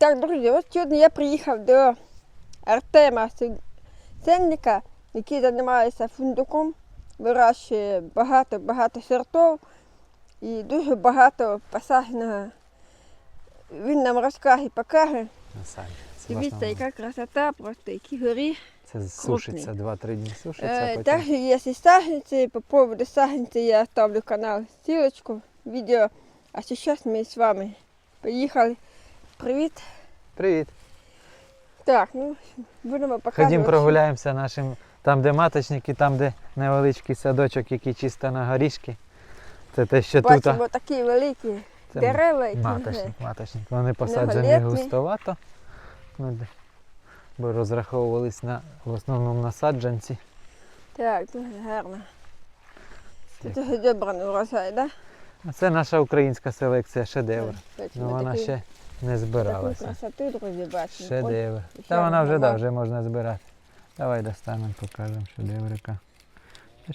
Так, друзі, от сьогодні я приїхав до Артема Сенника, який займається фундуком, вирощує багато-багато сортів і дуже багато пасажного. Він нам розкаже, покаже. Дивіться, яка красота, просто які горі. це сушиться 2-3 дні сушиться, Е, Також є і саженці, по поводу саженці я оставлю канал, ссылочку, відео. А зараз ми з вами поїхали. Привіт. привіт. Так, ну будемо показувати. Ходім прогуляємося нашим, там де маточники, там де невеличкий садочок, який чисто на горішки. Це те, що тут. Бачимо такі великі Це дерева, які маточник, маточник. Вони посаджені Многолетні. густовато. Ну, де- Бо розраховувались на в основному на саджанці. Так, дуже гарно. Це дуже добре урожай, так? А це наша українська селекція шедевр. Ну вона ще не таку збиралася. красоту, друзі, бачимо. Шедевр. ще Та вона вже, да, вже можна збирати. Давай достанемо, покажемо шедеврика.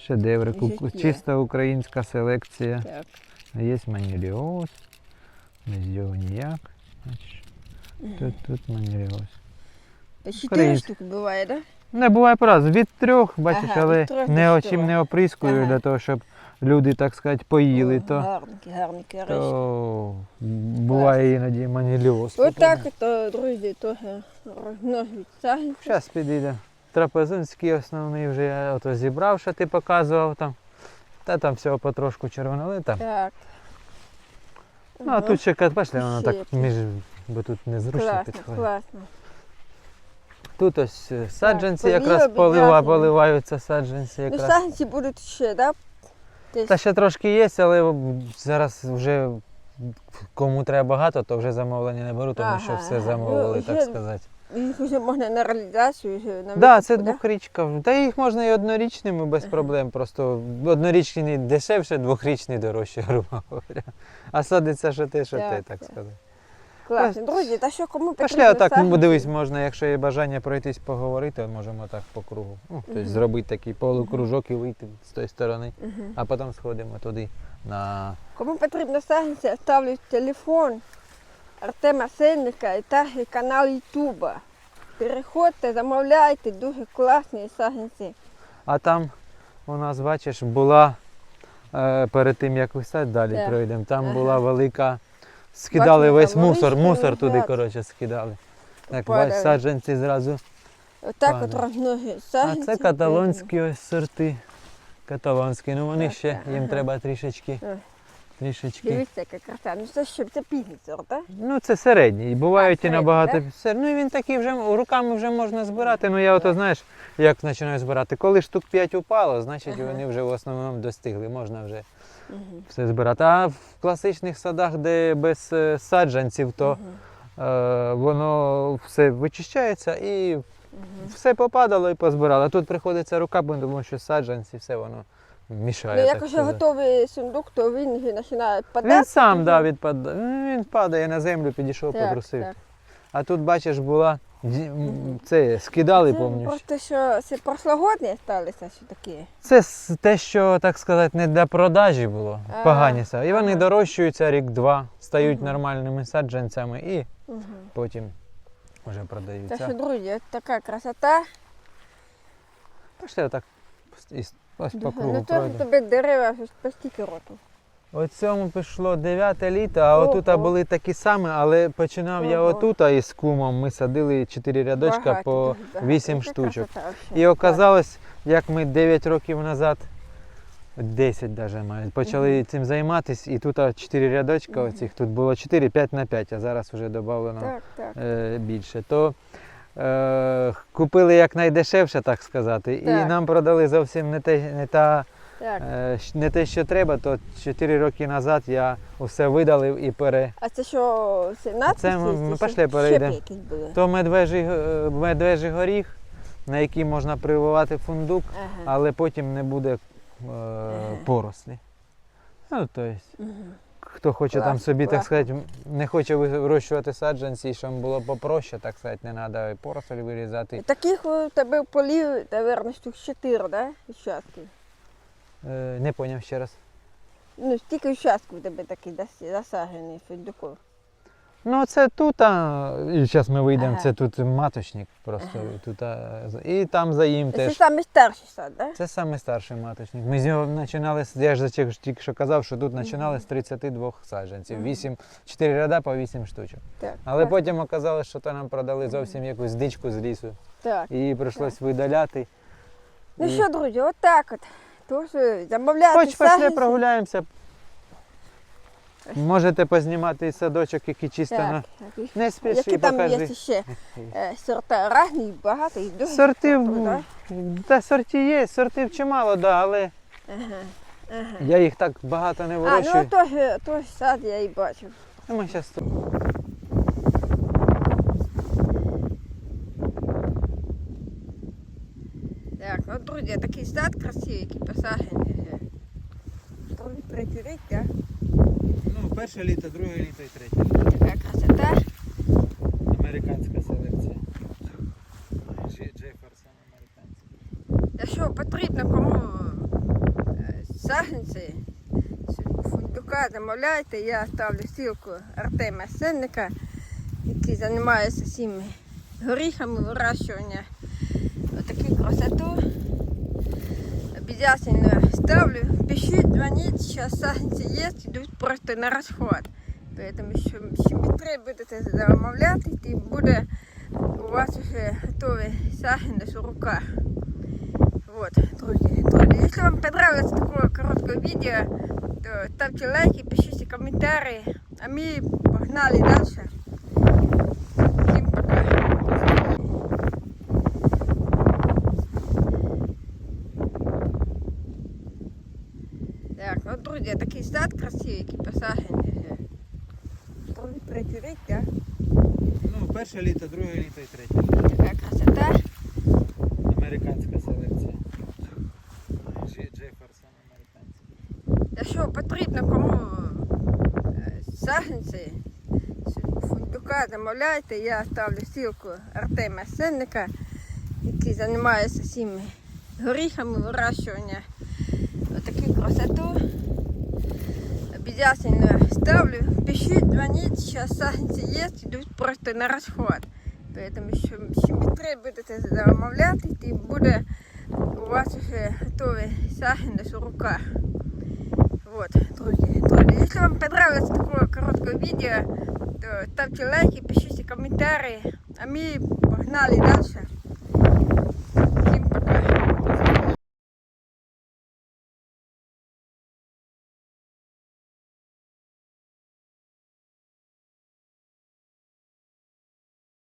Шедеврик. Чиста українська селекція. Так. Є маніліоз. Без його ніяк. Тут, тут маніліоз. Чотири штуки буває, так? Не буває по-разному. Від трьох, бачиш, Ага, але не очим не оприскую Ага. для того, щоб люди, так сказати, поїли, то, Гарненькі, гарненькі речі. то буває іноді маніліоз. Ось так, то, друзі, теж розмножують сагінці. Зараз підійде. Трапезунський основний вже я ото зібрав, що ти показував там. Та там всього потрошку червоноли там. Так. Ну а тут ще бачите, воно так між, бо тут незручно класно, підходить. класно. Тут ось е, саджанці повіли якраз полива, поливаються саджанці Ну, якраз. сагінці будуть ще, так? Да? Та ще трошки є, але зараз вже кому треба багато, то вже замовлення не беру, тому що все замовили, Ну, так ще сказати. Їх вже можна на реалізацію. вже на Так, да, це двохрічка. Та їх можна і однорічними без проблем. Просто однорічний дешевше, двохрічний дорожче, грубо говоря. А садиться що те, що те, Так, так так. сказати. Класно. Друзі, та що кому Пішли потрібно отак, ну дивись, можна, якщо є бажання пройтись поговорити, можемо так по кругу. Ну, тобто Мгм. зробити такий полукружок і вийти з тої сторони, Мгм. а потім сходимо туди на Кому потрібно сагінці, ставлю телефон Артема Сенника і також канал Ютуба. Переходьте, замовляйте, дуже класні сагінці. А там у нас, бачиш, була е, перед тим, як висать, далі Так. пройдемо. Там Ага. була велика. Скидали Бачимо, весь мусор, листя мусор туди, лежать. коротше, скидали. Так, Падали. бач, саджанці зразу. Отак от Падає. розмножують А це каталонські ось сорти. Каталонські, ну вони Так, ще, так, їм ага. треба трішечки. Ага. Трішечки. Дивіться, яка краса. Ну це що, це пізній сорт, так? Ну це середній. І бувають і середній, набагато. да? Ну і він такий вже руками вже можна збирати. Ну я ото знаєш, як починаю збирати. Коли штук 5 упало, значить Ага. вони вже в основному достигли. Можна вже Угу. все збирати. А в класичних садах, де без е, саджанців, то е, воно все вичищається і все попадало і позбирало. А тут приходиться рука, бо тому що саджанці, все воно мішає. Ну, як вже готовий сундук, то він вже починає падати. Він сам да, Мгм. відпадає. Ну, Він падає на землю, підійшов, Так, потрусив. так. А тут, бачиш, була це скидали, пам'ятаєш. Просто що це прошлогодні сталися, що такі. Це те, що, так сказати, не для продажі було. А, Погані сади. І вони ага. дорощуються рік-два, стають Мгм. нормальними саджанцями і Угу. потім вже Так продаються. що, друзі, така красота. Пішли отак ось по кругу Ну то тобі дерева вже по стільки цьому пішло 9 літо, а Ого. отут були такі самі, але починав я Ого. отут а із кумом. Ми садили 4 рядочка Багато, по дуже 8 Це штучок. красота. І оказалось, як ми 9 років назад, 10 навіть мають, почали цим займатися, і тут 4 рядочка оцих, тут було 4, 5 на 5, а зараз вже додано Так, так. е, більше. То е, купили якнайдешевше, так сказати, і Так. нам продали зовсім не те, не та. Так. Е, Не те, що треба, то 4 роки назад я усе видалив і пере. А це що, це надписи? Це ми- пішли, перейдемо. То медвежий, медвежий горіх, на який можна прививати фундук, Ага. але потім не буде е, порослі. Ну, Мгм. хто хоче там Клас, собі, так сказати, не хоче вирощувати саджанці, щоб було попроще, так сказати, не треба і порослі вирізати. Таких у тебе полів, штук 4, да? Участків. Е, не поняв ще раз. Ну, стільки участків у тебе таких дос- засаджений фундуків. Ну, це тут, а, і зараз ми вийдемо, Ага. це тут маточник просто. Ага. і Тут, а, і там за їм Це теж. самий старший сад, да? Це саме старший маточник. Ми з нього починали, з- я ж за- тільки що казав, що тут починали з 32 саджанців. Мгм. 8, 4 ряда по 8 штучок. Так. Але так, потім оказалось, що то нам продали зовсім якусь дичку з лісу. Так. Її прийшлось видаляти. Ну І- що, друзі, отак от. Тож замовляти Хоч пішли саджанці. прогуляємося. Можете познімати і садочок, який чисто на. Так, так. Не спіши, Які там покажи. є ще е, сорта рагні, багато і дуже. Сортів, сортів, да? та сорті є, сортів чимало, да, але Ага. Ага. я їх так багато не А, вирощую. ну тож, тож сад я і бачив. Ну, Ми зараз тут. Так, ну друзі, такий сад красивий, який посаджений. Другий, третій так? Ну, перше літо, друге літо і третє. Така красота. Американська селекція. Джеферсон американський. Якщо потрібно кому е, саджанці з фундука замовляйте, я ставлю ссылку Артема Сенника, який займається цими горіхами вирощування. Отаку красоту. Обязательно ставлю. Пишіть, дзвоніть, зараз саджанці є, йдуть просто на розход. Тому що чим швидше будете замовляти, тим буде у вас вже готовий саджанець у руках. Вот, друзья, друзья, если вам понравилось такое короткое видео, то ставьте лайки, пишите комментарии, а мы погнали дальше. Всем пока. Так, ну, друзі, такий сад красивий, який посаджений вже. Другий, третій рік, так? Ну, перше літо, друге літо і третє. Така красота. Американська селекція. Джеферсон американський. Якщо потрібно кому е, саджанці фундука замовляйте, я ставлю ссылку Артема Сенника, який займається цими горіхами вирощування. Отаку красоту. Обязательно ставлю. Пишіть, дзвоніть, зараз саджанці є, йдуть просто на розход. Тому що чим швидше будете замовляти, тим буде у вас вже готовий саджанець у руках. Вот, друзья, друзья, если вам понравилось такое короткое видео, то ставьте лайки, пишите комментарии, а мы погнали дальше.